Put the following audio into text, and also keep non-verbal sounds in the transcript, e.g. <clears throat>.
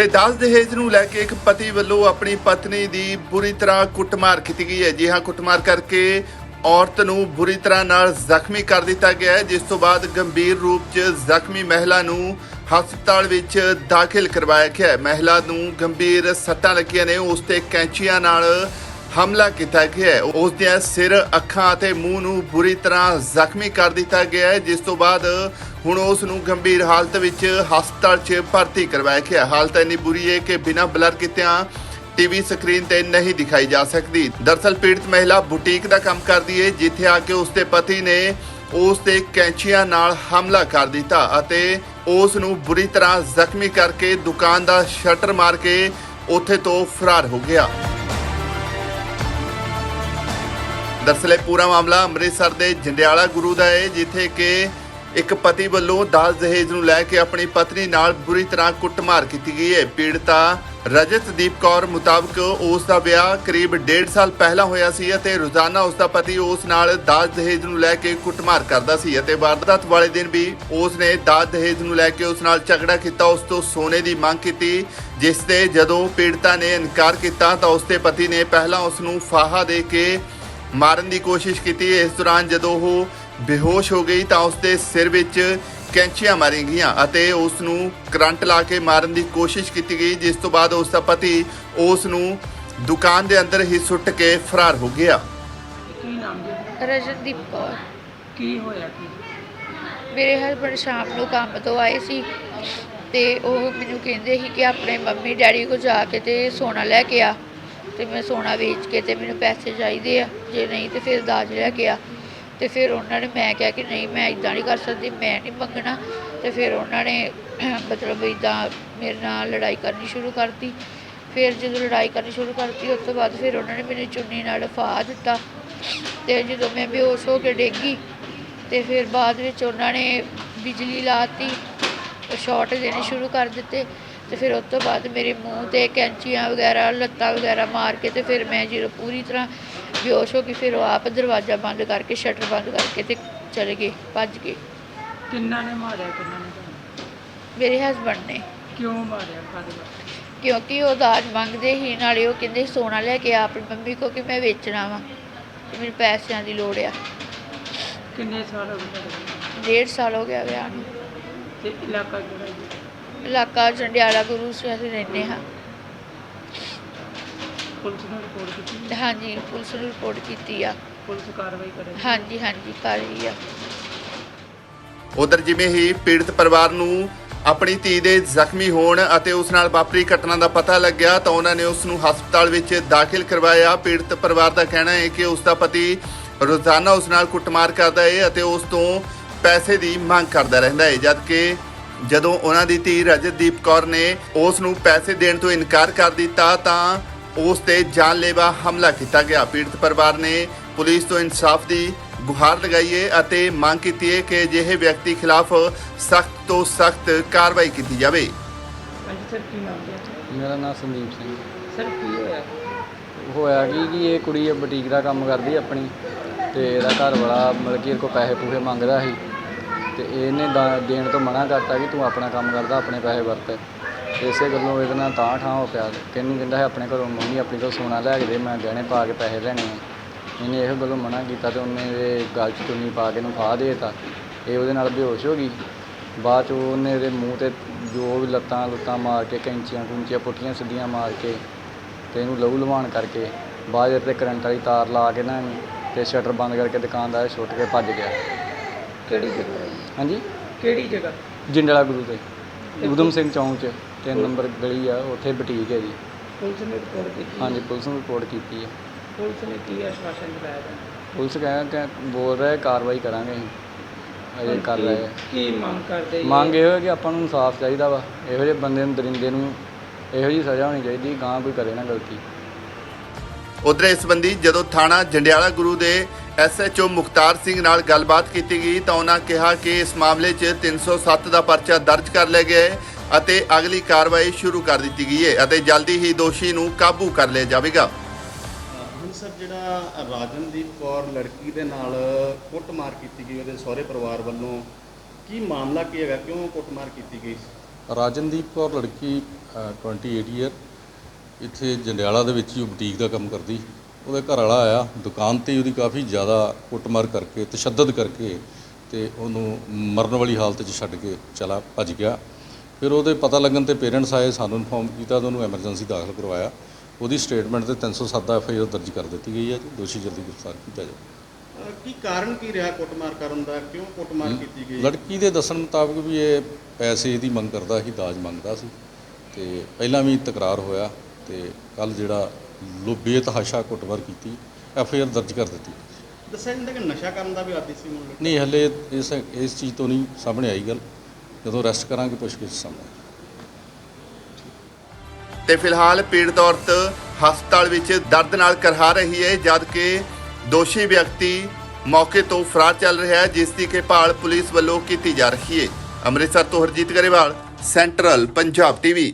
ਤੇ ਦਾਜ ਦਹੇਜ ਨੂੰ ਲੈ ਕੇ ਇੱਕ ਪਤੀ ਵੱਲੋਂ ਆਪਣੀ ਪਤਨੀ ਦੀ ਬੁਰੀ ਤਰ੍ਹਾਂ ਕੁੱਟਮਾਰ ਕੀਤੀ ਗਈ ਹੈ। ਜੀ ਹਾਂ, ਕੁੱਟਮਾਰ ਕਰਕੇ ਔਰਤ ਨੂੰ ਬੁਰੀ ਤਰ੍ਹਾਂ ਨਾਲ ਜ਼ਖਮੀ ਕਰ ਦਿੱਤਾ ਗਿਆ ਹੈ, ਜਿਸ ਤੋਂ ਬਾਅਦ ਗੰਭੀਰ ਰੂਪ 'ਚ ਜ਼ਖਮੀ ਮਹਿਲਾ ਨੂੰ ਹਸਪਤਾਲ ਵਿੱਚ ਦਾਖਲ ਕਰਵਾਇਆ ਗਿਆ ਮਹਿਲਾ ਨੂੰ ਗੰਭੀਰ ਸੱਟਾਂ ਲੱਗੀਆਂ ਨੇ, ਉਸ ਤੇ ਕੈਂਚੀਆਂ ਨਾਲ ਹਮਲਾ ਕੀਤਾ ਗਿਆ ਹੈ। ਉਸ ਦੇ ਸਿਰ, ਅੱਖਾਂ ਅਤੇ ਮੂੰਹ ਨੂੰ ਬੁਰੀ ਤਰ੍ਹਾਂ ਜ਼ਖਮੀ ਕਰ ਦਿੱਤਾ ਗਿਆ ਹੈ, ਜਿਸ ਤੋਂ ਬਾਅਦ ਹੁਣ ਉਸ ਨੂੰ ਗੰਭੀਰ ਹਾਲਤ ਵਿੱਚ ਹਸਪਤਾਲ 'ਚ ਭਰਤੀ ਕਰਵਾਇਆ ਗਿਆ। ਹਾਲਤ ਇੰਨੀ ਬੁਰੀ ਹੈ ਕਿ ਬਿਨਾਂ ਬਲਰ ਕੀਤਿਆਂ ਟੀਵੀ ਸਕਰੀਨ ਤੇ ਨਹੀਂ ਦਿਖਾਈ ਜਾ ਸਕਦੀ। ਦਰਸਲ ਪੀੜਤ ਮਹਿਲਾ ਬੁਟੀਕ ਦਾ ਕੰਮ ਕਰਦੀ ਹੈ, ਜਿੱਥੇ ਆ ਕੇ ਉਸ ਦੇ ਪਤੀ ਨੇ ਉਸ ਤੇ ਕੈਂਚੀਆਂ ਨਾਲ ਹਮਲਾ ਕਰ ਦਿੱਤਾ ਅਤੇ ਉਸ ਨੂੰ ਬੁਰੀ ਤਰ੍ਹਾਂ ਜ਼ਖਮੀ ਕਰਕੇ ਦੁਕਾਨ ਦਾ ਸ਼ਟਰ ਮਾਰ ਕੇ ਉੱਥੇ ਤੋਂ ਫਰਾਰ ਹੋ ਗਿਆ। ਦਰਅਸਲ ਇਹ ਪੂਰਾ ਮਾਮਲਾ ਅੰਮ੍ਰਿਤਸਰ ਦੇ ਜੰਡਿਆਲਾ ਗੁਰੂ ਦਾ ਹੈ, ਜਿੱਥੇ ਕਿ ਇੱਕ ਪਤੀ ਵੱਲੋਂ ਦਾਜ ਦਹੇਜ ਨੂੰ ਲੈ ਕੇ ਆਪਣੀ ਪਤਨੀ ਨਾਲ ਬੁਰੀ ਤਰ੍ਹਾਂ ਕੁੱਟਮਾਰ ਕੀਤੀ ਗਈ ਹੈ। ਪੀੜਤਾ ਰਜਤਦੀਪ ਕੌਰ ਮੁਤਾਬਕ ਉਸ ਦਾ ਵਿਆਹ ਕਰੀਬ 1.5 ਸਾਲ ਪਹਿਲਾਂ ਹੋਇਆ ਸੀ ਅਤੇ ਰੋਜ਼ਾਨਾ ਉਸ ਦਾ ਪਤੀ ਉਸ ਨਾਲ ਦਾਜ ਦਹੇਜ ਨੂੰ ਲੈ ਕੇ ਕੁੱਟਮਾਰ ਕਰਦਾ ਸੀ ਅਤੇ ਵਾਰਦਾਤ ਵਾਲੇ ਦਿਨ ਵੀ ਉਸ ਨੇ ਦਾਜ ਦਹੇਜ ਨੂੰ ਲੈ ਕੇ ਉਸ ਨਾਲ ਝਗੜਾ ਕੀਤਾ। ਉਸ ਤੋਂ ਸੋਨੇ ਦੀ ਮੰਗ ਕੀਤੀ, ਜਿਸ ਤੇ ਜਦੋਂ ਪੀੜਤਾ ਨੇ ਇਨਕਾਰ ਕੀਤਾ ਤਾਂ ਉਸ ਦੇ ਪਤੀ ਨੇ ਪਹਿਲਾਂ ਉਸ ਨੂੰ ਫਾਹਾ ਦੇ ਕੇ ਮਾਰਨ ਦੀ ਕੋਸ਼ਿਸ਼ ਕੀਤੀ। ਇਸ ਦੌਰਾਨ ਜਦੋਂ ਉਹ ਬੇਹੋਸ਼ ਹੋ ਗਈ ਤਾਂ ਉਸ ਦੇ ਸਿਰ ਵਿੱਚ ਕੈਂਚੀਆਂ ਮਾਰੀਆਂ ਗਈਆਂ ਅਤੇ ਉਸ ਨੂੰ ਕਰੰਟ ਲਾ ਕੇ ਮਾਰਨ ਦੀ ਕੋਸ਼ਿਸ਼ ਕੀਤੀ ਗਈ ਜਿਸ ਤੋਂ ਬਾਅਦ ਉਸ ਦਾ ਪਤੀ ਉਸ ਨੂੰ ਦੁਕਾਨ ਦੇ ਅੰਦਰ ਹੀ ਸੁੱਟ ਕੇ ਫਰਾਰ ਹੋ ਗਿਆ। ਕੀ ਨਾਮ ਜੀ? ਰਜਨਦੀਪ ਕੌਰ। ਕੀ ਹੋਇਆ ਕੀ? ਮੇਰੇ ਹਸਬੰਡ ਸ਼ਾਮ ਨੂੰ ਕੰਮ ਤੋਂ ਆਏ ਸੀ ਤੇ ਉਹ ਮੈਨੂੰ ਕਹਿੰਦੇ ਸੀ ਕਿ ਆਪਣੇ ਮੰਮੀ ਡੈਡੀ ਕੋਲ ਜਾ ਕੇ ਤੇ ਸੋਨਾ ਲੈ ਕੇ ਆ ਤੇ ਮੈਂ ਸੋਨਾ ਵੇਚ ਕੇ ਤੇ ਮੈਨੂੰ ਪੈਸੇ ਚਾਹੀਦੇ ਆ ਜੇ ਨਹੀਂ ਤੇ ਫਿਰ ਦਾਜ ਲੈ ਕੇ ਆ। ਅਤੇ ਫਿਰ ਉਹਨਾਂ ਨੇ ਮੈਂ ਕਿਹਾ ਕਿ ਨਹੀਂ, ਮੈਂ ਇੱਦਾਂ ਨਹੀਂ ਕਰ ਸਕਦੀ, ਮੈਂ ਨਹੀਂ ਮੰਗਣਾ। ਅਤੇ ਫਿਰ ਉਹਨਾਂ ਨੇ <clears throat> ਮਤਲਬ ਇੱਦਾਂ ਮੇਰੇ ਨਾਲ ਲੜਾਈ ਕਰਨੀ ਸ਼ੁਰੂ ਕਰਤੀ। ਫਿਰ ਜਦੋਂ ਲੜਾਈ ਕਰਨੀ ਸ਼ੁਰੂ ਕਰਤੀ, ਉਸ ਤੋਂ ਬਾਅਦ ਫਿਰ ਉਹਨਾਂ ਨੇ ਮੈਨੂੰ ਚੁੰਨੀ ਨਾਲ ਫਾ ਦਿੱਤਾ। ਅਤੇ ਜਦੋਂ ਮੈਂ ਬੇਹੋਸ਼ ਹੋ ਕੇ ਡੇਗੀ ਅਤੇ ਫਿਰ ਬਾਅਦ ਵਿੱਚ ਉਹਨਾਂ ਨੇ ਬਿਜਲੀ ਲਾਤੀ ਸ਼ਾਰਟ ਦੇਣੇ ਸ਼ੁਰੂ ਕਰ ਦਿੱਤੇ। ਅਤੇ ਫਿਰ ਉਸ ਤੋਂ ਬਾਅਦ ਮੇਰੇ ਮੂੰਹ ਤੇ ਕੈਂਚੀਆਂ ਵਗੈਰਾ, ਲੱਤਾਂ ਵਗੈਰਾ ਮਾਰ ਕੇ ਅਤੇ ਫਿਰ ਮੈਂ ਜਦੋਂ ਪੂਰੀ ਤਰ੍ਹਾਂ ਬੇਹੋਸ਼ ਹੋ ਗਈ ਫਿਰ ਉਹ ਆਪ ਦਰਵਾਜ਼ਾ ਬੰਦ ਕਰਕੇ ਸ਼ਟਰ ਬੰਦ ਕਰਕੇ ਤੇ ਚਲੇ ਗਏ ਭੱਜ ਗਏ। ਕਿੰਨਾ ਨੇ ਮਾਰਿਆ ਕਿੰਨਾ ਨੇ ਤੁਹਾਨੂੰ? ਮੇਰੇ ਹਸਬੰਡ ਨੇ। ਕਿਉਂ ਮਾਰਿਆ ਵਾਸਤੇ ਕਿਉਂਕਿ ਉਹ ਦਾਜ ਮੰਗਦੇ ਹੀ ਨਾਲੇ ਉਹ ਕਹਿੰਦੇ ਸੋਨਾ ਲੈ ਕੇ ਆ ਆਪਣੀ ਮੰਮੀ ਕੋ ਕਿ ਮੈਂ ਵੇਚਣਾ ਵਾ ਤੇ ਮੈਨੂੰ ਪੈਸਿਆਂ ਦੀ ਲੋੜ ਆ। ਕਿੰਨੇ ਸਾਲ ਹੋ ਗਏ ਤੁਹਾਡੇ ਡੇਢ ਸਾਲ ਹੋ ਗਿਆ ਵਿਆਹ ਨੂੰ। ਤੇ ਇਲਾਕਾ ਕਿਹੜਾ ਜੀ? ਇਲਾਕਾ ਜੰਡਿਆਲਾ ਗੁਰੂ ਸੇ ਅਸੀਂ ਰਹਿੰਦੇ ਹਾਂ। ਪੁਲਿਸ ਨੂੰ ਰਿਪੋਰਟ ਕੀਤੀ? ਹਾਂਜੀ ਪੁਲਿਸ ਨੂੰ ਰਿਪੋਰਟ ਕੀਤੀ ਆ। ਪੁਲਿਸ ਕਾਰਵਾਈ ਕਰੇ ਹਾਂਜੀ ਹਾਂਜੀ ਕਰ ਰਹੀ ਆ। ਉਧਰ ਜਿਵੇਂ ਹੀ ਪੀੜਤ ਪਰਿਵਾਰ ਨੂੰ ਆਪਣੀ ਧੀ ਦੇ ਜ਼ਖਮੀ ਹੋਣ ਅਤੇ ਉਸ ਨਾਲ ਵਾਪਰੀ ਘਟਨਾ ਦਾ ਪਤਾ ਲੱਗਿਆ ਤਾਂ ਉਹਨਾਂ ਨੇ ਉਸ ਨੂੰ ਹਸਪਤਾਲ ਵਿੱਚ ਦਾਖਲ ਕਰਵਾਇਆ। ਪੀੜਤ ਪਰਿਵਾਰ ਦਾ ਕਹਿਣਾ ਹੈ ਕਿ ਉਸ ਦਾ ਪਤੀ ਰੋਜ਼ਾਨਾ ਉਸ ਨਾਲ ਕੁੱਟਮਾਰ ਕਰਦਾ ਹੈ ਅਤੇ ਉਸ ਤੋਂ ਪੈਸੇ ਦੀ ਮੰਗ ਕਰਦਾ ਰਹਿੰਦਾ ਹੈ ਜਦਕਿ ਜਦੋਂ ਉਹਨਾਂ ਦੀ ਧੀ ਰਜਤਦੀਪ ਕੌਰ ਨੇ ਉਸ ਨੂੰ ਪੈਸੇ ਦੇਣ ਤੋਂ ਇਨਕਾਰ ਕਰ ਦਿੱਤਾ ਤਾਂ ਉਸ ਤੇ ਜਾਨਲੇਵਾ ਹਮਲਾ ਕੀਤਾ ਗਿਆ। ਪੀੜਤ ਪਰਿਵਾਰ ਨੇ ਪੁਲਿਸ ਤੋਂ ਇਨਸਾਫ ਦੀ ਗੁਹਾਰ ਲਗਾਈ ਹੈ ਅਤੇ ਮੰਗ ਕੀਤੀ ਹੈ ਕਿ ਅਜਿਹੇ ਵਿਅਕਤੀ ਖਿਲਾਫ ਸਖਤ ਤੋਂ ਸਖਤ ਕਾਰਵਾਈ ਕੀਤੀ ਜਾਵੇ। ਹਾਂਜੀ ਸਰ ਕੀ ਨਾਮ ਹੈ ਮੇਰਾ ਨਾਮ ਸੰਦੀਪ ਸਿੰਘ ਸਰ ਕੀ ਹੋਇਆ? ਹੋਇਆ ਕੀ ਕਿ ਇਹ ਕੁੜੀ ਇਹ ਬੁਟੀਕ ਦਾ ਕੰਮ ਕਰਦੀ ਆਪਣੀ ਤੇ ਇਹਦਾ ਘਰ ਵਾਲਾ ਮਤਲਬ ਕਿ ਇਹ ਕੋ ਪੈਸੇ ਪੂਸੇ ਮੰਗਦਾ ਸੀ ਤੇ ਇਹਨੇ ਦਾ- ਦੇਣ ਤੋਂ ਮਨਾ ਕਰਤਾ ਕਿ ਤੂੰ ਆਪਣਾ ਕੰਮ ਕਰਦਾ ਆਪਣੇ ਪੈਸੇ ਵਰਤ। ਇਸੇ ਗੱਲੋਂ ਇਹਦੇ ਨਾਲ ਤਾਂ ਠਾਂ ਹੋ ਪਿਆ। ਕਿੰਨੀ ਕਹਿੰਦਾ ਹੈ ਆਪਣੇ ਘਰੋਂ ਮੰਮੀ ਆਪਣੀ ਤੋਂ ਸੋਨਾ ਲੈ ਕੇ ਦੇ ਮੈਂ ਗਹਿਣੇ ਪਾ ਕੇ ਪੈਸੇ ਲੈਣੇ ਆ। ਇਹਨੇ ਇਹੋ ਗੱਲੋਂ ਮਨਾ ਕੀਤਾ ਤੇ ਉਹਨੇ ਇਹਦੇ ਗਲ 'ਚ ਚੁੰਨੀ ਪਾ ਕੇ ਇਹਨੂੰ ਫਾਹ ਦੇਤਾ। ਇਹ ਉਹਦੇ ਨਾਲ ਬੇਹੋਸ਼ ਹੋ ਗਈ। ਬਾਅਦ 'ਚ ਉਹਨੇ ਇਹਦੇ ਮੂੰਹ ਤੇ ਜੋ ਵੀ ਲੱਤਾਂ ਲੁੱਤਾਂ ਮਾਰ ਕੇ ਕੈਂਚੀਆਂ ਕੁੰਚੀਆਂ ਪੁੱਠੀਆਂ ਸਿੱਧੀਆਂ ਮਾਰ ਕੇ ਤੇ ਇਹਨੂੰ ਲਹੂ ਲਵਾਣ ਕਰਕੇ ਬਾਅਦ ਵਿੱਚ ਕਰੰਟ ਵਾਲੀ ਤਾਰ ਲਾ ਕੇ ਨਾ ਤੇ ਸ਼ਟਰ ਬੰਦ ਕਰਕੇ ਦੁਕਾਨਦਾਰ ਛੁੱਟ ਕੇ ਭੱਜ ਗਿਆ। ਕਿਹੜੀ ਜਗ੍ਹਾ? ਹਾਂਜੀ? ਕਿਹੜੀ ਜਗ੍ਹਾ? ਜਿੰਡਲਾ ਗੁਰੂ ਤੇ ਉਦਮ ਸਿੰਘ ਚੌਂਕ 'ਚ। ਤਿੰਨ ਨੰਬਰ ਗਲੀ ਆ ਉੱਥੇ ਬੁਟੀਕ ਹੈ ਜੀ। ਪੁਲਿਸ ਨੇ ਰਿਪੋਰਟ ਕੀਤੀ ਹਾਂਜੀ ਪੁਲਿਸ ਨੂੰ ਰਿਪੋਰਟ ਕੀਤੀ ਹੈ। ਪੁਲਿਸ ਨੇ ਕੀ ਆਸ਼ਵਾਸਨ ਤੁਹਾਨੂੰ? ਪੁਲਿਸ ਕਹਿ ਕਿ ਬੋਲ ਰਿਹਾ ਕਾਰਵਾਈ ਕਰਾਂਗੇ ਅਸੀਂ। ਅਜੇ ਕਰ ਰਹੇ ਆ। ਕੀ ਮੰਗ ਕਰਦੇ ਜੀ? ਮੰਗ ਇਹ ਹੈ ਕਿ ਆਪਾਂ ਨੂੰ ਇਨਸਾਫ ਚਾਹੀਦਾ ਵਾ। ਇਹੋ ਜਿਹੇ ਬੰਦੇ ਨੂੰ ਦਰਿੰਦੇ ਨੂੰ ਇਹੋ ਜਿਹੀ ਸਜ਼ਾ ਹੋਣੀ ਚਾਹੀਦੀ ਗਾਂ ਕੋਈ ਕਰੇ ਨਾ ਗਲਤੀ। ਉਧਰ ਇਸ ਸੰਬੰਧੀ ਜਦੋਂ ਥਾਣਾ ਜੰਡਿਆਲਾ ਗੁਰੂ ਦੇ ਐਸਐਚਓ ਮੁਖਤਾਰ ਸਿੰਘ ਨਾਲ ਗੱਲਬਾਤ ਕੀਤੀ ਗਈ ਤਾਂ ਉਹਨਾਂ ਕਿਹਾ ਕਿ ਇਸ ਮਾਮਲੇ 'ਚ 307 ਦਾ ਪਰਚਾ ਦਰਜ ਕਰ ਲਿਆ ਗਿਆ ਹੈ। ਅਤੇ ਅਗਲੀ ਕਾਰਵਾਈ ਸ਼ੁਰੂ ਕਰ ਦਿੱਤੀ ਗਈ ਹੈ ਅਤੇ ਜਲਦੀ ਹੀ ਦੋਸ਼ੀ ਨੂੰ ਕਾਬੂ ਕਰ ਲਿਆ ਜਾਵੇਗਾ। ਹੁਣ ਸਰ ਜਿਹੜਾ ਰਾਜਨਦੀਪ ਕੌਰ ਲੜਕੀ ਦੇ ਨਾਲ ਕੁੱਟਮਾਰ ਕੀਤੀ ਗਈ ਉਹਦੇ ਸਹੁਰੇ ਪਰਿਵਾਰ ਵੱਲੋਂ ਕੀ ਮਾਮਲਾ ਕੀ ਹੈਗਾ? ਕਿਉਂ ਕੁੱਟਮਾਰ ਕੀਤੀ ਗਈ ਰਾਜਨਦੀਪ ਕੌਰ ਲੜਕੀ ਅ, 28 ਈਅਰ ਇੱਥੇ ਜੰਡਿਆਲਾ ਦੇ ਵਿੱਚ ਹੀ ਉਹ ਬੁਟੀਕ ਦਾ ਕੰਮ ਕਰਦੀ। ਉਹਦੇ ਘਰ ਵਾਲਾ ਆਇਆ ਦੁਕਾਨ ਤੇ ਉਹਦੀ ਕਾਫੀ ਜ਼ਿਆਦਾ ਕੁੱਟਮਾਰ ਕਰਕੇ ਤਸ਼ੱਦਦ ਕਰਕੇ ਤੇ ਉਹਨੂੰ ਮਰਨ ਵਾਲੀ ਹਾਲਤ 'ਚ ਛੱਡ ਕੇ ਚਲਾ ਭੱਜ ਗਿਆ। ਫਿਰ ਉਹਦੇ ਪਤਾ ਲੱਗਣ ਤੇ ਪੇਰੈਂਟਸ ਆਏ ਸਾਨੂੰ ਇਨਫੋਰਮ ਕੀਤਾ ਤਾਂ ਉਹਨੂੰ ਐਮਰਜੈਂਸੀ ਦਾਖਲ ਕਰਵਾਇਆ। ਉਹਦੀ ਸਟੇਟਮੈਂਟ ਤੇ 307 ਦਾ ਐਫਆਈਆਰ ਦਰਜ ਕਰ ਦਿੱਤੀ ਗਈ ਹੈ ਜੀ। ਦੋਸ਼ੀ ਜਲਦੀ ਗ੍ਰਿਫਤਾਰ ਕੀਤਾ ਜਾਵੇ। ਕੀ ਕਾਰਨ ਕੀ ਰਿਹਾ ਕੁੱਟਮਾਰ ਕਰਨ ਦਾ? ਕਿਉਂ ਕੁੱਟਮਾਰ ਕੀਤੀ ਗਈ ਲੜਕੀ ਦੇ ਦੱਸਣ ਮੁਤਾਬਕ ਵੀ ਇਹ ਪੈਸੇ ਦੀ ਮੰਗ ਕਰਦਾ ਸੀ ਦਾਜ ਮੰਗਦਾ ਸੀ। ਤੇ ਪਹਿਲਾਂ ਵੀ ਤਕਰਾਰ ਹੋਇਆ ਤੇ ਕੱਲ ਜਿਹੜਾ ਲੋ ਬੇਤਹਾਸ਼ਾ ਕੁੱਟਮਾਰ ਕੀਤੀ ਐਫ ਆਈ ਆਰ ਦਰਜ ਕਰ ਦਿੱਤੀ। ਦੱਸਿਆ ਜਾਂਦਾ ਕਿ ਨਸ਼ਾ ਕਰਨ ਦਾ ਵੀ ਆਦੀ ਸੀ ਮੁੰਡਾ ਨਹੀਂ ਹਲੇ ਇਸ ਇਸ ਚੀਜ਼ ਤੋਂ ਨਹੀਂ ਸਾਹਮਣੇ ਆਈ ਗੱਲ। ਜਦੋਂ ਅਰੈਸਟ ਕਰਾਂਗੇ ਪੁੱਛਗਿੱਛ ਸਾਹਮਣੇ। ਤੇ ਫਿਲਹਾਲ ਪੀੜਤ ਔਰਤ ਹਸਪਤਾਲ ਵਿੱਚ ਦਰਦ ਨਾਲ ਕਰਹਾ ਰਹੀ ਹੈ ਜਦ ਕਿ ਦੋਸ਼ੀ ਵਿਅਕਤੀ ਮੌਕੇ ਤੋਂ ਫਰਾਰ ਚੱਲ ਰਿਹਾ ਹੈ, ਜਿਸ ਦੀ ਕਿ ਭਾਲ ਪੁਲਿਸ ਵੱਲੋਂ ਕੀਤੀ ਜਾ ਰਹੀ ਹੈ। ਅੰਮ੍ਰਿਤਸਰ ਤੋਂ ਹਰਜੀਤ ਗਰੇਵਾਲ, ਸੈਂਟਰਲ ਪੰਜਾਬ ਟੀਵੀ।